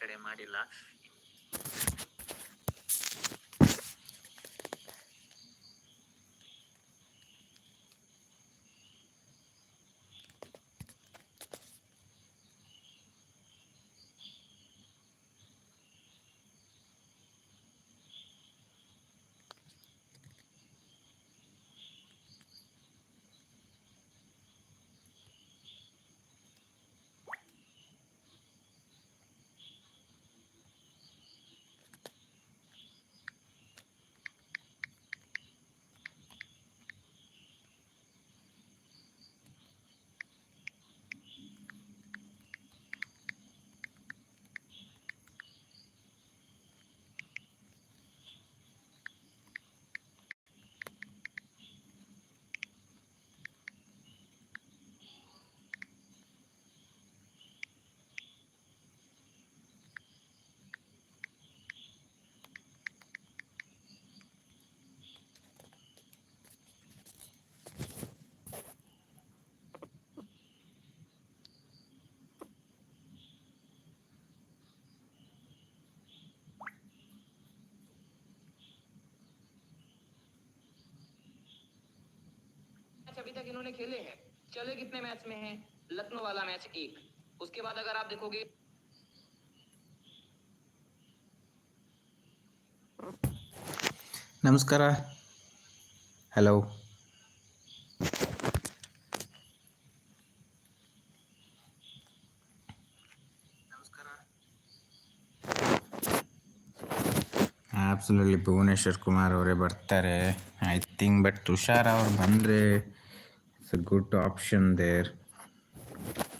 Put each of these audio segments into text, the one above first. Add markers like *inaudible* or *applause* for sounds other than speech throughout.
ಕಡೆ ಮಾಡಿಲ್ಲ अभी तक इन्होंने खेले हैं। चले कितने मैच में हैं? लखनऊ वाला मैच एक। उसके बाद अगर आप देखोगे नमस्कार। हेलो ಅಬ್ಸಲ್ಯೂಟ್ಲಿ ಭುವನೇಶ್ವರ್ ಕುಮಾರ್ ಅವರೇ ಬರ್ತಾರೆ ಐ ಥಿಂಕ್ ಬಟ್ ತುಷಾರ್ ಅವ್ರು ಬಂದರೆ a good option there Bhuvneshwar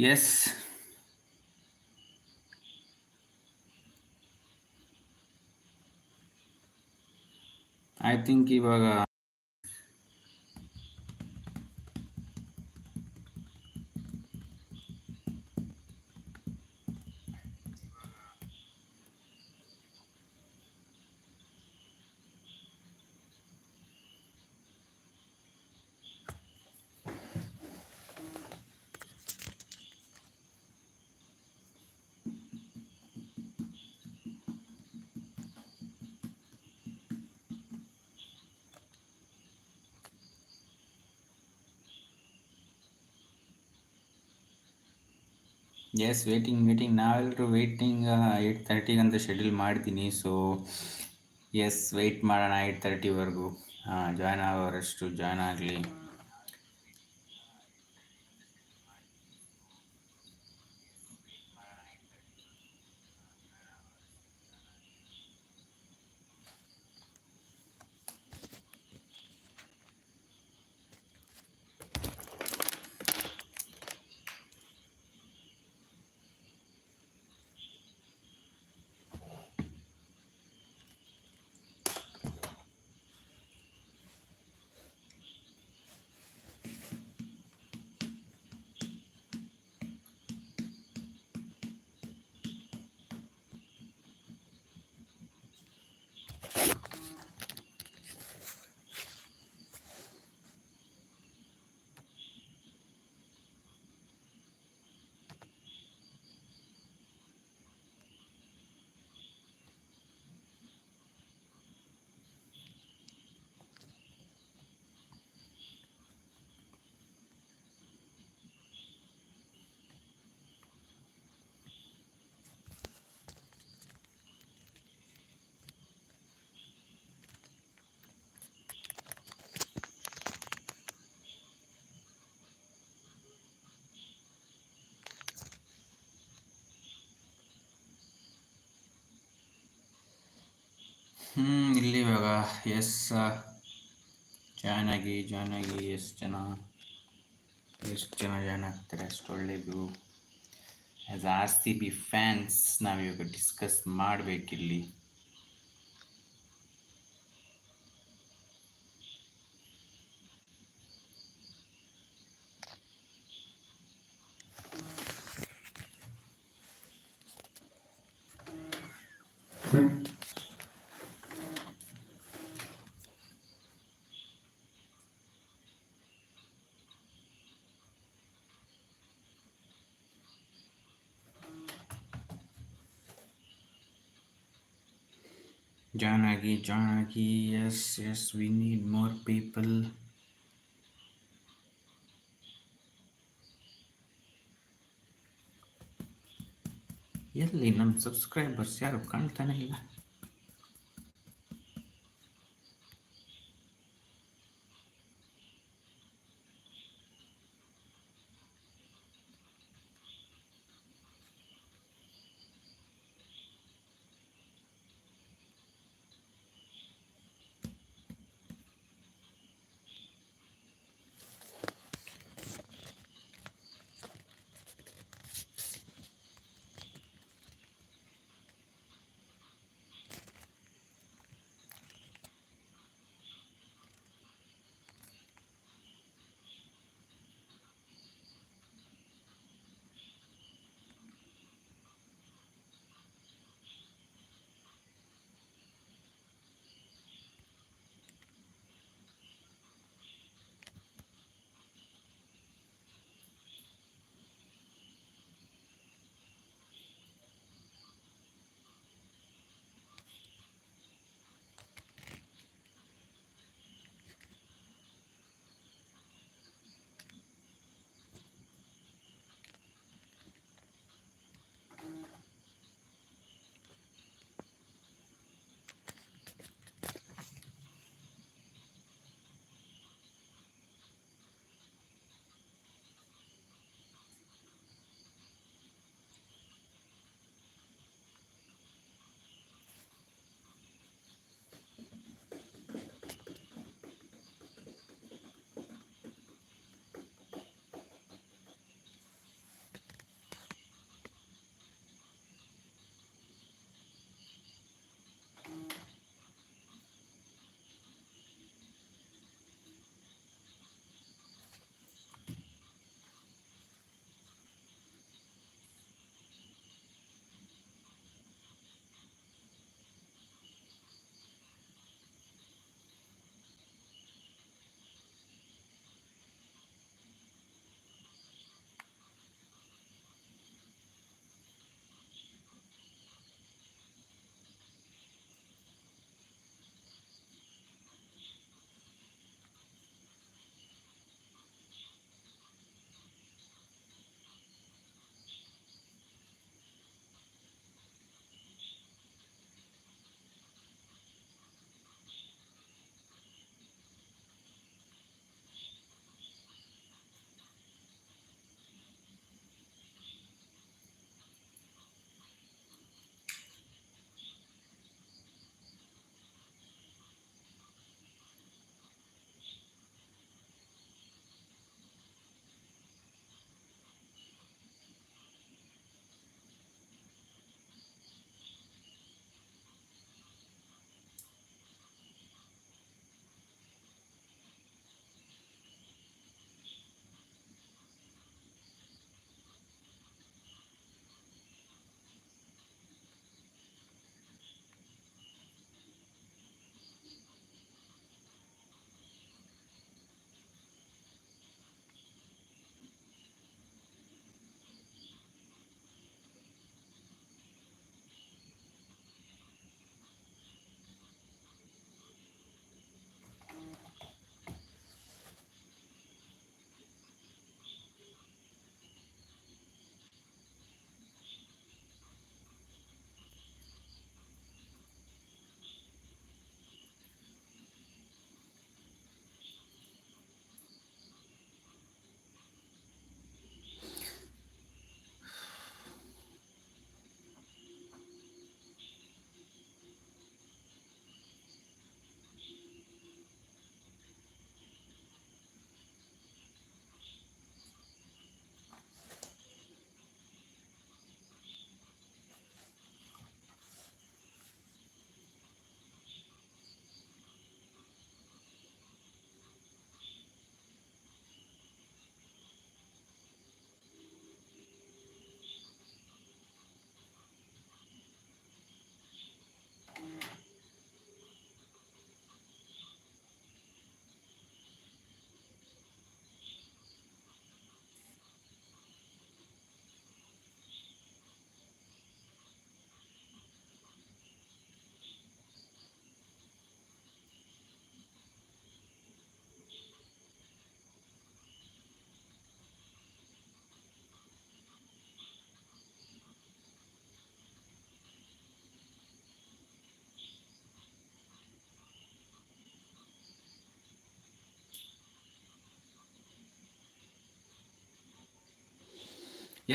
yes I think ಇವಾಗ ಎಸ್ ವೇಟಿಂಗ್ ವೇಟಿಂಗ್ ನಾವೆಲ್ಲರೂ ವೇಟಿಂಗ್ ಏಯ್ಟ್ ತರ್ಟಿಗೆ ಅಂತ ಶೆಡ್ಯೂಲ್ ಮಾಡ್ತೀನಿ ಸೊ ಎಸ್ ವೆಯ್ಟ್ ಮಾಡೋಣ ಏಯ್ಟ್ ತರ್ಟಿವರೆಗೂ ಜಾಯ್ನ್ ಆಗೋರಷ್ಟು ಜಾಯ್ನ್ ಆಗಲಿ. ಹ್ಞೂ ಇಲ್ಲಿ ಇವಾಗ ಎಸ್ ಜಾಯ್ನ್ ಆಗಿ ಜಾಯ್ನ್ ಆಗಿ ಎಷ್ಟು ಜನ ಎಷ್ಟು ಜನ ಜಾಯ್ನ್ ಆಗ್ತಾರೆ. ಅಷ್ಟು ಒಳ್ಳೇದು as R C B fans ನಾವಿವಾಗ ಡಿಸ್ಕಸ್ ಮಾಡಬೇಕಿಲ್ಲಿ. ಜಾಯ್ನ್ ಜಾಯ್ನ್ ಆಗಿ yes yes we need more people. ಎಲ್ಲಿ ನಮ್ಮ ಸಬ್ಸ್ಕ್ರೈಬರ್ಸ್ ಯಾರು ಕಾಣ್ತಾನೆ ಇಲ್ಲ?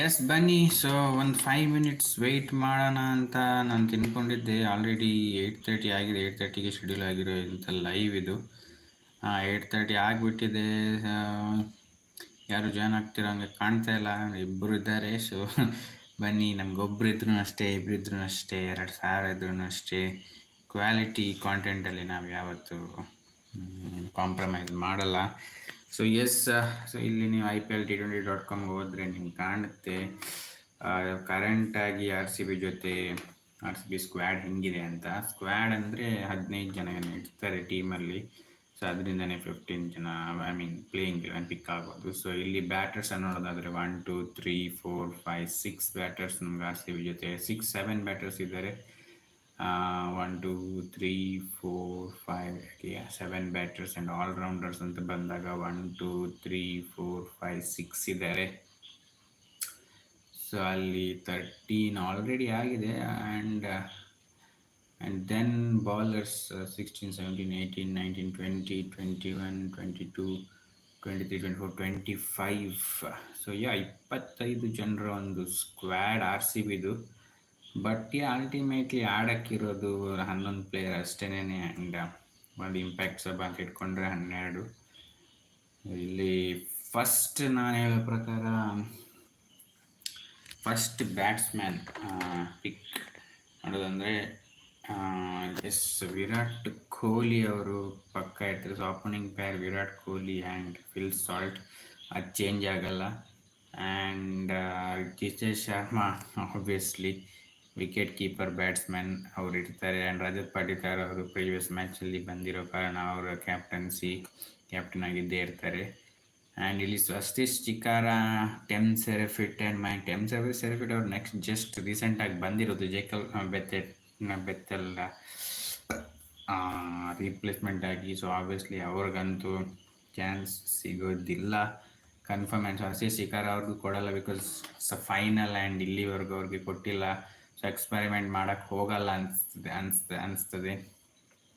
ಎಸ್ ಬನ್ನಿ. ಸೊ ಒಂದು ಫೈವ್ ಮಿನಿಟ್ಸ್ ವೆಯ್ಟ್ ಮಾಡೋಣ ಅಂತ ನಾನು ತಿನ್ಕೊಂಡಿದ್ದೆ. ಆಲ್ರೆಡಿ ಏಟ್ ತರ್ಟಿ ಆಗಿದೆ. ಏಟ್ ತರ್ಟಿಗೆ ಶೆಡ್ಯೂಲ್ ಆಗಿರೋ ಇಂಥ ಲೈವ್ ಇದು. ಏಯ್ಟ್ ತರ್ಟಿ ಆಗಿಬಿಟ್ಟಿದೆ. ಯಾರು ಜಾಯ್ನ್ ಆಗ್ತಿರೋ ಹಂಗೆ ಕಾಣ್ತಾ ಇಲ್ಲ. ಇಬ್ಬರು ಇದ್ದಾರೆ. ಸೊ ಬನ್ನಿ. ನಮ್ಗೊಬ್ರು ಇದ್ರು ಅಷ್ಟೇ ಇಬ್ಬರಿದ್ರೂ ಅಷ್ಟೇ, ಎರಡು ಸಾವಿರ ಇದ್ರೂ ಅಷ್ಟೇ. ಕ್ವಾಲಿಟಿ ಕಾಂಟೆಂಟಲ್ಲಿ ನಾವು ಯಾವತ್ತೂ ಕಾಂಪ್ರಮೈಸ್ ಮಾಡಲ್ಲ. ಸೊ ಎಸ್ ಸೊ ಇಲ್ಲಿ ನೀವು I P L T twenty dot ಕಾಮ್ಗೆ ಹೋದರೆ ನಿಮ್ಗೆ ಕಾಣುತ್ತೆ. ಕರೆಂಟಾಗಿ ಆರ್ ಸಿ ಬಿ ಜೊತೆ ಆರ್ ಸಿ ಬಿ ಸ್ಕ್ವಾಡ್ ಹೆಂಗಿದೆ ಅಂತ. ಸ್ಕ್ವಾಡ್ ಅಂದರೆ ಹದಿನೈದು ಜನ ಏನು ಇರ್ತಾರೆ ಟೀಮಲ್ಲಿ ಸೊ ಅದರಿಂದನೇ ಫಿಫ್ಟೀನ್ ಜನ I mean playing eleven pick ಆಗ್ಬೋದು. ಸೊ ಇಲ್ಲಿ ಬ್ಯಾಟರ್ಸ್ ನೋಡೋದಾದರೆ one two three four five six batters ನಮ್ಗೆ ಆರ್ ಸಿ ಬಿ ಜೊತೆ ಸಿಕ್ಸ್ ಸೆವೆನ್ ಬ್ಯಾಟರ್ಸ್ ಇದ್ದಾರೆ. One two three four five seven batters and allrounders ಅಂತ ಬಂದಾಗ one two three four five six ಇದ್ದಾರೆ so ಅಲ್ಲಿ thirteen already ಆಗಿದೆ and and then bowlers sixteen seventeen eighteen nineteen twenty twenty one twenty two twenty three twenty four twenty five so yeah ಇಪ್ಪತ್ತೈದು ಜನರ ಒಂದು squad R C ಬಿದು but ultimately ಆಡಕ್ಕಿರೋದು ಹನ್ನೊಂದು player ಅಷ್ಟೇನೆ ಆ್ಯಂಡ್ ಒಂದು ಇಂಪ್ಯಾಕ್ಟ್ ಸಬ್ ಅಂತ ಇಟ್ಕೊಂಡ್ರೆ ಹನ್ನೆರಡು. ಇಲ್ಲಿ ಫಸ್ಟ್ ನಾನು ಹೇಳೋ ಪ್ರಕಾರ ಫಸ್ಟ್ ಬ್ಯಾಟ್ಸ್ಮ್ಯಾನ್ ಪಿಕ್ ಮಾಡೋದಂದರೆ ಎಸ್ ವಿರಾಟ್ ಕೊಹ್ಲಿ ಅವರು ಪಕ್ಕ ಇರ್ತಾರೆ so opening pair Virat Kohli and Phil Salt ಅದು ಚೇಂಜ್ ಆಗಲ್ಲ. And Jitesh Sharma obviously wicket keeper batsman ಅವರು ಇರ್ತಾರೆ. ಆ್ಯಂಡ್ ರಜತ್ ಪಾಟಿದಾರ್ ಅವರು ಪ್ರೀವಿಯಸ್ ಮ್ಯಾಚಲ್ಲಿ ಬಂದಿರೋ ಕಾರಣ ಅವರ ಕ್ಯಾಪ್ಟನ್ಸಿ ಕ್ಯಾಪ್ಟನ್ ಆಗಿದ್ದೇ ಇರ್ತಾರೆ. ಆ್ಯಂಡ್ ಇಲ್ಲಿ ಸ್ವಸ್ತಿಶ್ ಚಿಕಾರ ಟೆಮ್ ಸೆರೆಫಿಟ್ ಆ್ಯಂಡ್ ಮೈ ಟೆಮ್ ಸೆರೆ ಸೆರೆಫಿಟ್ ಅವ್ರು ನೆಕ್ಸ್ಟ್ ಜಸ್ಟ್ ರೀಸೆಂಟಾಗಿ ಬಂದಿರೋದು. ಜೇಕಲ್ ಬೆತ್ತೆ ಬೆತ್ತಲ್ಲ ರೀಪ್ಲೇಸ್ಮೆಂಟ್ ಆಗಿ. ಸೊ ಆಬ್ವಿಯಸ್ಲಿ ಅವ್ರಿಗಂತೂ ಚಾನ್ಸ್ ಸಿಗೋದಿಲ್ಲ. ಕನ್ಫರ್ಮ್ ಆ್ಯಂಡ್ ಸ್ವಸ್ತಿ ಶಿಕಾರ್ ಅವ್ರಿಗೂ ಕೊಡಲ್ಲ ಬಿಕಾಸ್ ಫೈನಲ್ ಆ್ಯಂಡ್ ಇಲ್ಲಿವರೆಗೂ ಅವ್ರಿಗೆ ಕೊಟ್ಟಿಲ್ಲ. ಸೊ ಎಕ್ಸ್ಪೆರಿಮೆಂಟ್ ಮಾಡೋಕ್ಕೆ ಹೋಗಲ್ಲ ಅನಿಸ್ತದೆ, ಅನಿಸ್ತ, ಅನಿಸ್ತದೆ.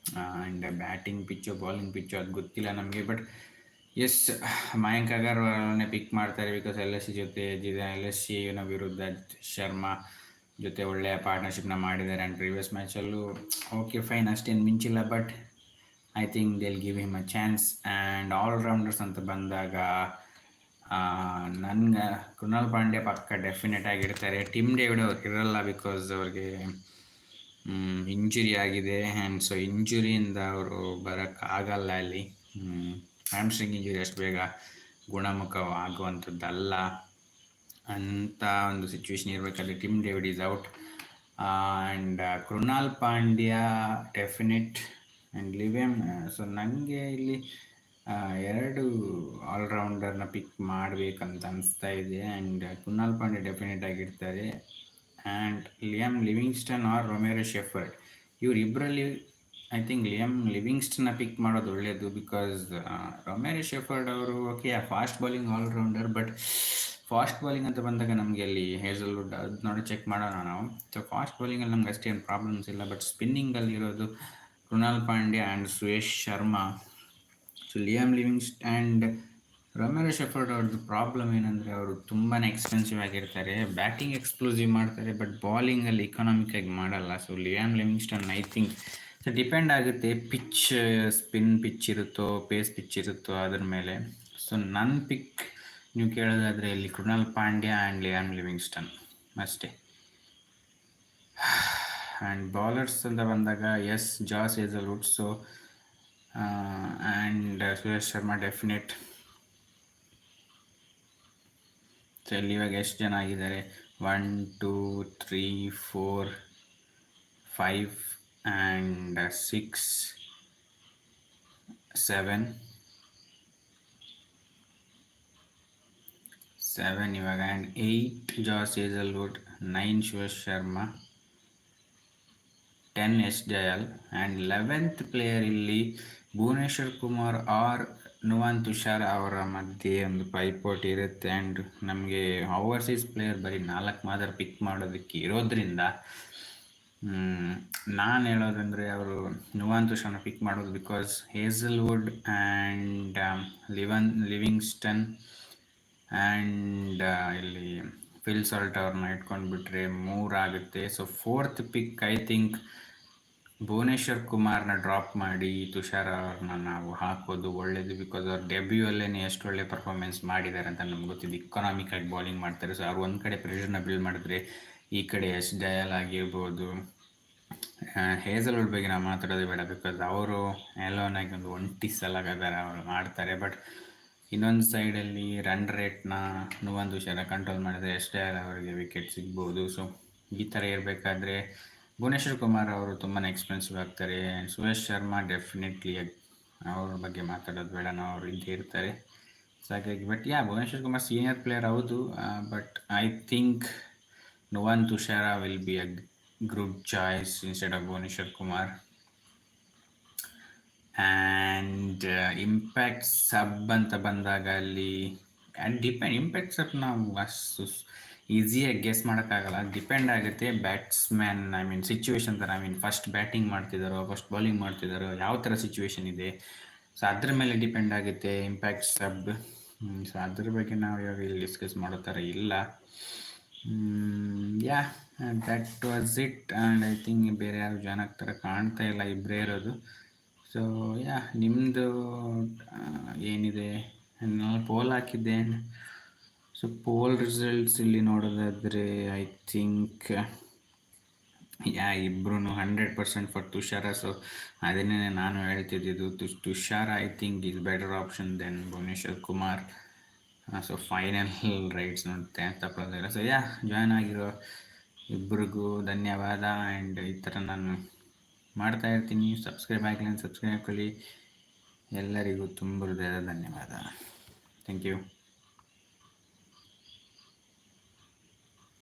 And batting pitch bowling pitch ಅದು ಗೊತ್ತಿಲ್ಲ ನಮಗೆ ಬಟ್ ಎಸ್ ಮಯಾಂಕ್ ಅಗರ್ವಾಲ್ನೇ ಪಿಕ್ ಮಾಡ್ತಾರೆ ಬಿಕಾಸ್ ಎಲ್ ಎಸ್ ಸಿ ಜೊತೆ ಎಲ್ ಎಸ್ ಸಿನ ವಿರುದ್ಧ ಶರ್ಮಾ ಜೊತೆ ಒಳ್ಳೆಯ ಪಾರ್ಟ್ನರ್ಶಿಪ್ನ ಮಾಡಿದ್ದಾರೆ. ಆ್ಯಂಡ್ ಪ್ರೀವಿಯಸ್ ಮ್ಯಾಚಲ್ಲೂ ಓಕೆ ಫೈನ್ ಅಷ್ಟೇನು ಮಿಂಚಿಲ್ಲ but I think they'll give him a chance and allrounders ಅಂತ ಬಂದಾಗ ನನ್ಗೆ ಕೃಣಾಲ್ ಪಾಂಡ್ಯ ಪಕ್ಕ ಡೆಫಿನೆಟ್ ಆಗಿರ್ತಾರೆ. ಟಿಮ್ ಡೇವಿಡ್ ಅವ್ರಿಗೆ ಇರಲ್ಲ ಬಿಕಾಸ್ ಅವ್ರಿಗೆ ಇಂಜುರಿ ಆಗಿದೆ. ಆ್ಯಂಡ್ ಸೊ ಇಂಜುರಿಯಿಂದ ಅವರು ಬರೋಕ್ಕಾಗಲ್ಲ ಅಲ್ಲಿ. ಹ್ಯಾಮ್ಸ್ಟ್ರಿಂಗ್ ಇಂಜುರಿ ಅಷ್ಟು ಬೇಗ ಗುಣಮುಖ ಆಗುವಂಥದ್ದಲ್ಲ ಅಂತ ಒಂದು ಸಿಚುವೇಶನ್ ಇರಬೇಕಾದ್ರೆ Tim David is out and Krunal Pandya definite and Liam so ನನಗೆ ಇಲ್ಲಿ ಎರಡು ಆಲ್ರೌಂಡರ್ನ ಪಿಕ್ ಮಾಡಬೇಕಂತ ಅನಿಸ್ತಾ ಇದೆ. ಆ್ಯಂಡ್ ಕುನಾಲ್ ಪಾಂಡೆ ಡೆಫಿನೆಟ್ ಆಗಿರ್ತಾರೆ. And Liam Livingstone or Romario Shepherd ಇವರಿಬ್ಬರಲ್ಲಿ I think Liam ಲಿವಿಂಗ್ಸ್ಟನ್ನ ಪಿಕ್ ಮಾಡೋದು ಒಳ್ಳೆಯದು ಬಿಕಾಸ್ ರೊಮೇರೋ ಶೆಫರ್ಡ್ ಅವರು okay fast bowling allrounder but fast bowling ಅಂತ ಬಂದಾಗ ನಮಗೆ ಅಲ್ಲಿ ಹೇಸಲ್ವುಡ್ ಅದು ನೋಡಿ ಚೆಕ್ ಮಾಡೋಣ ನಾವು. ಸೊ ಫಾಸ್ಟ್ ಬೌಲಿಂಗಲ್ಲಿ ನಮ್ಗೆ ಅಷ್ಟೇನು ಪ್ರಾಬ್ಲಮ್ಸ್ ಇಲ್ಲ ಬಟ್ ಸ್ಪಿನ್ನಿಂಗಲ್ಲಿ ಇರೋದು Krunal Pandya and Suresh Sharma so Liam Livings and Romario Shepherd ಅವ್ರದ್ದು ಪ್ರಾಬ್ಲಮ್ ಏನಂದರೆ ಅವರು ತುಂಬಾ ಎಕ್ಸ್ಪೆನ್ಸಿವ್ ಆಗಿರ್ತಾರೆ ಬ್ಯಾಟಿಂಗ್ ಎಕ್ಸ್ಕ್ಲೂಸಿವ್ ಮಾಡ್ತಾರೆ ಬಟ್ ಬಾಲಿಂಗಲ್ಲಿ ಇಕನಾಮಿಕಾಗಿ ಮಾಡಲ್ಲ. So Liam Livingstone I think so depend ಆಗುತ್ತೆ ಪಿಚ್ ಸ್ಪಿನ್ ಪಿಚ್ ಇರುತ್ತೋ ಪೇಸ್ ಪಿಚ್ ಇರುತ್ತೋ ಅದ್ರ ಮೇಲೆ. ಸೊ ನನ್ನ ಪಿಕ್ ನೀವು ಕೇಳೋದಾದರೆ ಇಲ್ಲಿ Krunal Pandya and Liam Livingstone ಅಷ್ಟೇ. *sighs* ಆ್ಯಂಡ್ ಬಾಲರ್ಸ್ ಅಂತ ಬಂದಾಗ yes Josh Hazel so and Suresh Sharma definite so ಇಲ್ಲಿ ಇವಾಗ ಎಷ್ಟು ಜನ ಆಗಿದ್ದಾರೆ. One two three four five and six seven seven ಇವಾಗ and eight Josh Hazlewood nine Shivash Sharma ten Yash Dayal and eleventh player ಇಲ್ಲಿ Bhuvneshwar Kumar or Nuwan Thushara ಅವರ ಮಧ್ಯೆ ಒಂದು ಪೈಪೋಟಿ ಇರುತ್ತೆ ಆ್ಯಂಡ್ ನಮಗೆ ಓವರ್ಸೀಸ್ ಪ್ಲೇಯರ್ ಬರೀ ನಾಲ್ಕು ಮಾತ್ರ ಪಿಕ್ ಮಾಡೋದಕ್ಕೆ ಇರೋದ್ರಿಂದ ನಾನು ಹೇಳೋದಂದರೆ ಅವರು ನುವಾನ್ ತುಷಾರ್ನ ಪಿಕ್ ಮಾಡೋದು because Hazlewood and Livin, Livingstone and ಇಲ್ಲಿ ಫಿಲ್ ಸಾಲ್ಟ್ ಅವ್ರನ್ನ ಇಟ್ಕೊಂಡ್ಬಿಟ್ರೆ ಮೂರಾಗುತ್ತೆ so fourth pick I think Bhuvneshwar ಕುಮಾರ್ನ drop ಮಾಡಿ, ತುಷಾರ್ ಅವ್ರನ್ನ ನಾವು ಹಾಕೋದು ಒಳ್ಳೇದು ಬಿಕಾಸ್ ಅವ್ರ ಡೆಬ್ಯೂ ಅಲ್ಲೇ ಎಷ್ಟು ಒಳ್ಳೆ ಪರ್ಫಾರ್ಮೆನ್ಸ್ ಮಾಡಿದ್ದಾರೆ ಅಂತ ನಮ್ಗೆ ಗೊತ್ತಿದೆ. ಇಕನಾಮಿಕ್ ಆಗಿ ಬೌಲಿಂಗ್ ಮಾಡ್ತಾರೆ. ಸೊ ಅವ್ರು ಒಂದು ಕಡೆ ಪ್ರೆಷರ್ನ ಬಿಲ್ಡ್ ಮಾಡಿದ್ರೆ ಈ ಕಡೆ ಎಸ್ ಡಯಲ್ ಆಗಿರ್ಬೋದು. ಹೇಸಲ್ವುಡ್ ಬಗ್ಗೆ ನಾವು ಮಾತಾಡೋದು ಬೇಡ ಬಿಕಾಸ್ ಅವರು ಆಗಿ ಒಂದು ಒಂಟಿ ಸಲ ಅವರು ಮಾಡ್ತಾರೆ. ಬಟ್ ಇನ್ನೊಂದು ಸೈಡಲ್ಲಿ ರನ್ ರೇಟ್ನ ಒಂದು ವಿಷಯನ ಕಂಟ್ರೋಲ್ ಮಾಡಿದ್ರೆ ಎಷ್ಟೇ ಅವರಿಗೆ ವಿಕೆಟ್ ಸಿಗ್ಬೋದು. ಸೊ ಈ ಥರ ಇರಬೇಕಾದ್ರೆ ಭುವನೇಶ್ವರ್ ಕುಮಾರ್ ಅವರು ತುಂಬಾ ಎಕ್ಸ್ಪೆನ್ಸಿವ್ ಆಗ್ತಾರೆ ಸುರೇಶ್ ಶರ್ಮಾ ಡೆಫಿನೆಟ್ಲಿ ಅವ್ರ ಬಗ್ಗೆ ಮಾತಾಡೋದು ಬೇಡ, ನಾವು ಅವ್ರು ಇದ್ದೇ ಇರ್ತಾರೆ. ಸೊ ಹಾಗಾಗಿ but yeah Bhuvneshwar Kumar senior player ಹೌದು but I think Nuwan Thushara will be a great choice instead of Bhuvneshwar Kumar. And impact sub ಅಂತ ಬಂದಾಗ ಅಲ್ಲಿ ಆ್ಯಂಡ್ ಡಿಪೆಂಡ್ ಇಂಪ್ಯಾಕ್ಟ್ ಸಬ್ ನಾವು ಅಷ್ಟು ಈಸಿಯಾಗಿ ಗೆಸ್ ಮಾಡೋಕ್ಕಾಗಲ್ಲ. ಡಿಪೆಂಡ್ ಆಗುತ್ತೆ ಬ್ಯಾಟ್ಸ್ಮ್ಯಾನ್ ಐ ಮೀನ್ ಸಿಚುವೇಶನ್ ಥರ ಐ ಮೀನ್ ಫಸ್ಟ್ ಬ್ಯಾಟಿಂಗ್ ಮಾಡ್ತಿದ್ದಾರೋ ಫಸ್ಟ್ ಬೌಲಿಂಗ್ ಮಾಡ್ತಿದ್ದಾರೋ ಯಾವ ಥರ ಸಿಚುವೇಶನ್ ಇದೆ. ಸೊ ಅದ್ರ ಮೇಲೆ ಡಿಪೆಂಡ್ ಆಗುತ್ತೆ ಇಂಪ್ಯಾಕ್ಟ್ ಸಬ್ ಸೊ ಅದ್ರ ಬಗ್ಗೆ ನಾವು ಇವಾಗ ಇಲ್ಲಿ ಡಿಸ್ಕಸ್ ಮಾಡೋ ಥರ ಇಲ್ಲ. Yeah that was it and I think ಬೇರೆ ಯಾರು ಜನ ಥರ ಕಾಣ್ತಾ ಇಲ್ಲ ಇಬ್ಬರೇ ಇರೋದು. ಸೊ ಯಾ ನಿಮ್ಮದು ಏನಿದೆ? ನಾನು ಪೋಲ್ ಹಾಕಿದ್ದೆ ಸೊ ಪೋಲ್ ರಿಸಲ್ಟ್ಸ್ ಇಲ್ಲಿ ನೋಡೋದಾದರೆ ಐ ಥಿಂಕ್ ಯಾ ಇಬ್ಬರೂ hundred percent for Tushar. So ಅದನ್ನೇ ನಾನು ಹೇಳ್ತಿದ್ದಿದ್ದು ತುಷ್ Tushar I think is better option then Bhuvneshwar Kumar. So final rights ನೋಡುತ್ತೆ ತಪ್ಪೋದಿಲ್ಲ ಸೊ ಯಾ ಜಾಯ್ನ್ ಆಗಿರೋ ಇಬ್ಬರಿಗೂ ಧನ್ಯವಾದ. ಆ್ಯಂಡ್ ಈ ಥರ ನಾನು ಮಾಡ್ತಾ ಇರ್ತೀನಿ. ಸಬ್ಸ್ಕ್ರೈಬ್ ಆಗಲಿ ಸಬ್ಸ್ಕ್ರೈಬ್ ಹಾಕೊಳ್ಳಿ ಎಲ್ಲರಿಗೂ ತುಂಬ ಹೃದಯದ ಧನ್ಯವಾದ. Thank you